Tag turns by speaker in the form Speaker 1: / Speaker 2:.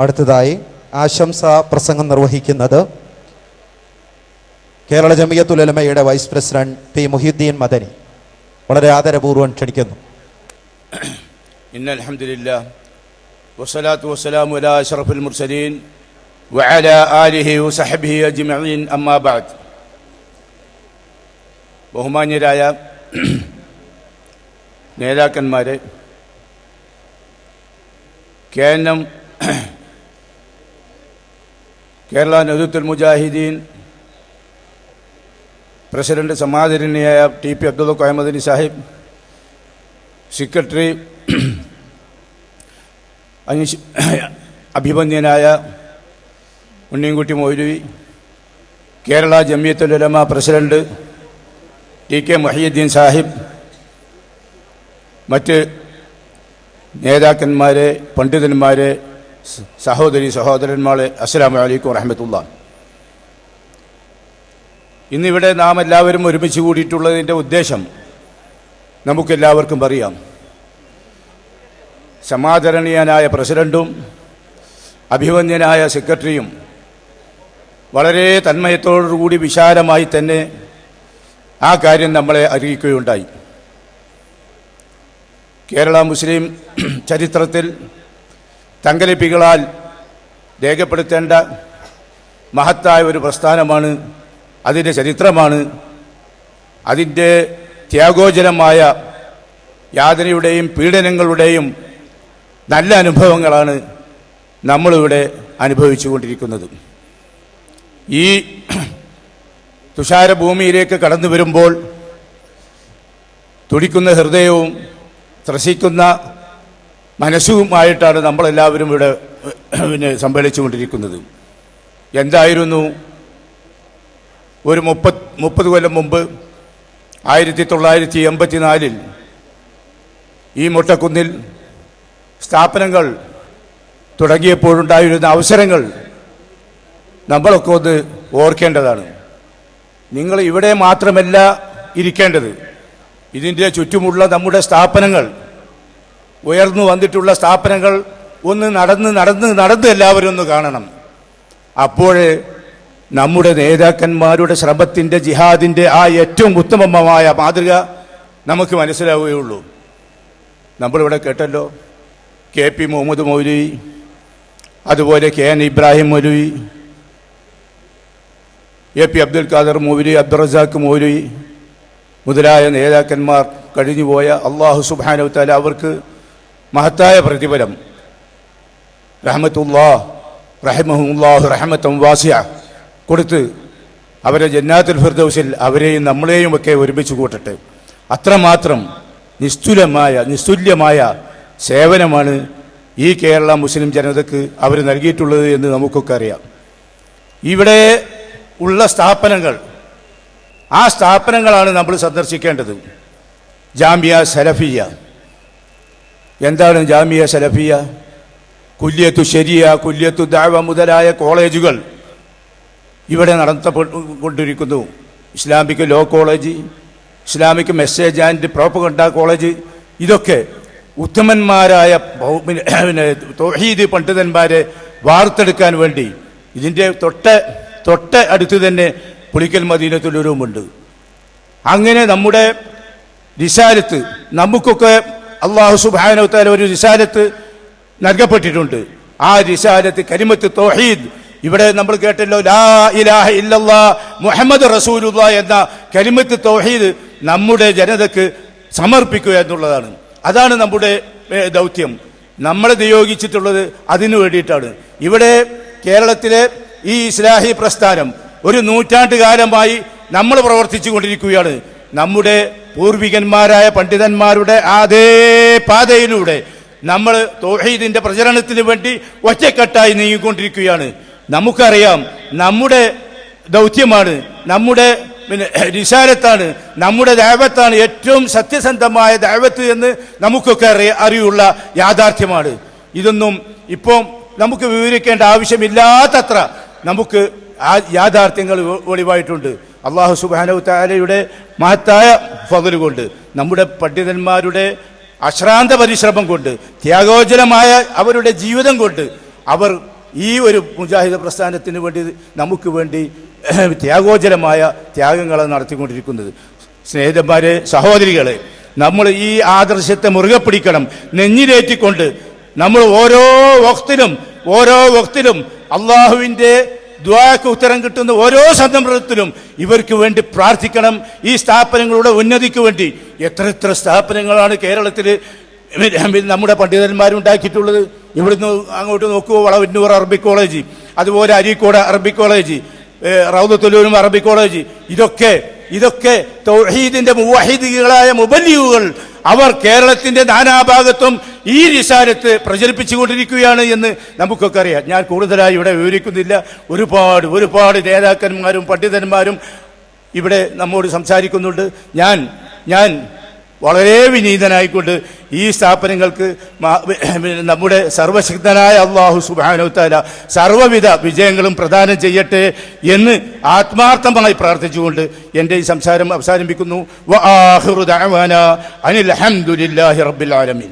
Speaker 1: അടുത്തതായി ആശംസ പ്രസംഗം നിർവഹിക്കുന്നത് Kerala ജമിയത്തുലമയുടെ vice president P Muhiddin Madani വളരെ ആദരപൂർവ്വം ക്ഷണിക്കുന്നു
Speaker 2: إن الحمد لله والصلاة والسلام على أشرف المرسلين وعلى آله وصحبه أجمعين أما بعد ബഹുമാന്യരായ നേതാക്കന്മാരെ കെ എൻ എം കേരള നേതൃത്വ Mujahideen president സമാദരണീയായ T P Abdulla Koyamadani Sahib secretary Aneesh അഭിമന്യനായ Unniyankutty Moulavi Kerala Jamiyathululama president T K Moheeddin Sahib മറ്റ് നേതാക്കന്മാരെ പണ്ഡിതന്മാരെ സഹോദരി സഹോദരന്മാളെ അസ്സാം വലൈക്കും വറഹമത്തുള്ള ഇന്നിവിടെ നാം എല്ലാവരും ഒരുമിച്ച് കൂടിയിട്ടുള്ളതിന്റെ ഉദ്ദേശം നമുക്കെല്ലാവർക്കും അറിയാം. സമാദരണീയനായ പ്രസിഡന്റും അഭിമന്യനായ സെക്രട്ടറിയും വളരെ തന്മയത്തോടുകൂടി വിശാലമായി തന്നെ ആ കാര്യം നമ്മളെ അറിയിക്കുകയുണ്ടായി. കേരള മുസ്ലിം ചരിത്രത്തിൽ തങ്കലിപ്പികളാൽ രേഖപ്പെടുത്തേണ്ട മഹത്തായ ഒരു പ്രസ്ഥാനമാണ് അതിന്റെ ചരിത്രമാണ് അതിന്റെ ത്യാഗോചരമായ യാതനയുടെയും പീഡനങ്ങളുടെയും നല്ല അനുഭവങ്ങളാണ് നമ്മളിവിടെ അനുഭവിച്ചുകൊണ്ടിരിക്കുന്നത്. ഈ തുഷാരഭൂമിയിലേക്ക് കടന്നു വരുമ്പോൾ തുടിക്കുന്ന ഹൃദയവും ത്രസിക്കുന്ന മനസ്സുമായിട്ടാണ് നമ്മളെല്ലാവരും ഇവിടെ പിന്നെ സമ്മേളിച്ചുകൊണ്ടിരിക്കുന്നത്. എന്തായിരുന്നു? ഒരു മുപ്പത് മുപ്പത് കൊല്ലം മുമ്പ് ആയിരത്തി തൊള്ളായിരത്തി എൺപത്തിനാലിൽ ഈ മുട്ടക്കുന്നിൽ സ്ഥാപനങ്ങൾ തുടങ്ങിയപ്പോഴുണ്ടായിരുന്ന അവസരങ്ങൾ നമ്മളൊക്കെ ഒന്ന് ഓർക്കേണ്ടതാണ്. നിങ്ങൾ ഇവിടെ മാത്രമല്ല ഇരിക്കേണ്ടത്. ഇതിന്റെ ചുറ്റുമുള്ള നമ്മുടെ സ്ഥാപനങ്ങൾ ഉയർന്നു വന്നിട്ടുള്ള സ്ഥാപനങ്ങൾ ഒന്ന് നടന്ന് നടന്ന് നടന്ന് എല്ലാവരും ഒന്ന് കാണണം. അപ്പോഴേ നമ്മുടെ നേതാക്കന്മാരുടെ ശ്രമത്തിന്റെ ജിഹാദിന്റെ ആ ഏറ്റവും ഉത്തമമായ മാതൃക നമുക്ക് മനസ്സിലാവുകയുള്ളൂ. നമ്മളിവിടെ കേട്ടല്ലോ കെ പി മുഹമ്മദ് മൗലവി അതുപോലെ K N Ibrahim Moulavi A P Abdul Khader Moulavi Abdurazak Moulavi മുതലായ നേതാക്കന്മാർ കഴിഞ്ഞുപോയ അള്ളാഹു സുബാനവത്താല അവർക്ക് മഹത്തായ പ്രതിഫലം. റഹമത്തുല്ലാ റഹമഹുല്ലാഹു റഹമത്തം വാസിയ. കൊടുത്ത് അവരെ ജന്നാത്തുൽ ഫിർദൗസിൽ അവരെയും നമ്മളെയും ഒക്കെ ഒരുമിച്ച് കൂട്ടട്ടെ. അത്രമാത്രം നിസ്തുലമായ നിസ്തുല്യമായ സേവനമാണ് ഈ കേരള മുസ്ലിം ജനതയ്ക്ക് അവർ നൽകിയിട്ടുള്ളത് എന്ന് നമുക്കൊക്കെ അറിയാം. ഇവിടെ ഉള്ള സ്ഥാപനങ്ങൾ ആ സ്ഥാപനങ്ങളാണ് നമ്മൾ സന്ദർശിക്കേണ്ടത്. ജാമ്യ സലഫിയ. എന്താണ് ജാമിയ സലഫിയ കുല്യത്തു ശരിയ കുല്യത്തു ദാവ മുതലായ കോളേജുകൾ ഇവിടെ നടത്തപ്പെട്ടുകൊണ്ടിരിക്കുന്നു Islamic law college Islamic message and propaganda college ഇതൊക്കെ ഉത്തമന്മാരായ പിന്നെ തൗഹീദ് പണ്ഡിതന്മാരെ വാർത്തെടുക്കാൻ വേണ്ടി ഇതിന്റെ തൊട്ട തൊട്ട അടുത്ത് തന്നെ പുളിക്കൽ മദീനത്തുലൂരുമുണ്ട് അങ്ങനെ നമ്മുടെ നിസാരത്ത് നമുക്കൊക്കെ അള്ളാഹു സുബാനോത്താല ഒരു റിസാലത്ത് നൽകപ്പെട്ടിട്ടുണ്ട്. ആ റിസാലത്ത് കരിമത്ത് തോഹീദ്. ഇവിടെ നമ്മൾ കേട്ടല്ലോ ലാ ഇലാഹ ഇല്ലല്ലാ മുഹമ്മദ് റസൂലുള്ള എന്ന കരിമത്ത് തൗഹീദ് നമ്മുടെ ജനതക്ക് സമർപ്പിക്കുക എന്നുള്ളതാണ്. അതാണ് നമ്മുടെ ദൗത്യം. നമ്മൾ നിയോഗിച്ചിട്ടുള്ളത് അതിനു വേണ്ടിയിട്ടാണ്. ഇവിടെ കേരളത്തിലെ ഈ ഇസ്ലാഹി പ്രസ്ഥാനം ഒരു നൂറ്റാണ്ട് കാലമായി നമ്മൾ പ്രവർത്തിച്ചു കൊണ്ടിരിക്കുകയാണ് നമ്മുടെ പൂർവികന്മാരായ പണ്ഡിതന്മാരുടെ അതേ പാതയിലൂടെ നമ്മൾ തോഹീദിന്റെ പ്രചരണത്തിന് വേണ്ടി ഒറ്റക്കെട്ടായി നീങ്ങിക്കൊണ്ടിരിക്കുകയാണ്. നമുക്കറിയാം നമ്മുടെ ദൗത്യമാണ് നമ്മുടെ പിന്നെ റിസാലത്താണ് നമ്മുടെ ദൈവത്താണ് ഏറ്റവും സത്യസന്ധമായ ദൈവത്ത് എന്ന് നമുക്കൊക്കെ അറിയ അറിയുള്ള യാഥാർത്ഥ്യമാണ്. ഇതൊന്നും ഇപ്പം നമുക്ക് വിവരിക്കേണ്ട ആവശ്യമില്ലാത്തത്ര നമുക്ക് ആ യാഥാർത്ഥ്യങ്ങൾ ഒളിവായിട്ടുണ്ട് അള്ളാഹു സുബാനവ് താലയുടെ മഹത്തായ ഫതിൽ കൊണ്ട് നമ്മുടെ പണ്ഡിതന്മാരുടെ അശ്രാന്ത പരിശ്രമം കൊണ്ട് ത്യാഗോജനമായ അവരുടെ ജീവിതം കൊണ്ട് അവർ ഈ ഒരു മുജാഹിദ പ്രസ്ഥാനത്തിന് വേണ്ടി നമുക്ക് വേണ്ടി ത്യാഗോജനമായ ത്യാഗങ്ങൾ നടത്തിക്കൊണ്ടിരിക്കുന്നത്. സ്നേഹിതന്മാരെ സഹോദരികളെ നമ്മൾ ഈ ആദർശത്തെ മുറുകെ പിടിക്കണം നെഞ്ഞിലേറ്റിക്കൊണ്ട് നമ്മൾ ഓരോ വക്തിലും ഓരോ വക്തിലും അള്ളാഹുവിന്റെ ദ്വാക്ക് ഉത്തരം കിട്ടുന്ന ഓരോ സന്ദർഭത്തിലും ഇവർക്ക് വേണ്ടി പ്രാർത്ഥിക്കണം. ഈ സ്ഥാപനങ്ങളുടെ ഉന്നതിക്ക് വേണ്ടി. എത്ര എത്ര സ്ഥാപനങ്ങളാണ് കേരളത്തിൽ നമ്മുടെ പണ്ഡിതന്മാരുണ്ടാക്കിയിട്ടുള്ളത്. ഇവിടുന്ന് അങ്ങോട്ട് നോക്കുമ്പോൾ വളവന്നൂർ അറബിക് കോളേജ് അതുപോലെ അരീക്കോട് അറബിക് കോളേജ് റൗദത്തുലൂരും അറബിക് കോളേജ്. ഇതൊക്കെ ഇതൊക്കെ തൗഹീദിന്റെ മുവഹിദികളായ മുബല്ലിയുകൾ അവർ കേരളത്തിന്റെ നാനാഭാഗത്തും ഈ നിസാരത്ത് പ്രചരിപ്പിച്ചുകൊണ്ടിരിക്കുകയാണ് എന്ന് നമുക്കൊക്കെ അറിയാം. ഞാൻ കൂടുതലായി ഇവിടെ വിവരിക്കുന്നില്ല. ഒരുപാട് ഒരുപാട് നേതാക്കന്മാരും പണ്ഡിതന്മാരും ഇവിടെ നമ്മോട് സംസാരിക്കുന്നുണ്ട്. ഞാൻ ഞാൻ വളരെ വിനീതനായിക്കൊണ്ട് ഈ സ്ഥാപനങ്ങൾക്ക് നമ്മുടെ സർവശക്തനായ അള്ളാഹു സുബാനുത്താല സർവവിധ വിജയങ്ങളും പ്രദാനം ചെയ്യട്ടെ എന്ന് ആത്മാർത്ഥമായി പ്രാർത്ഥിച്ചുകൊണ്ട് എന്റെ ഈ സംസാരം അവസാനിപ്പിക്കുന്നു. അനിൽ ഹംദുലില്ലാഹി റബ്ബിൽ ആലമീൻ.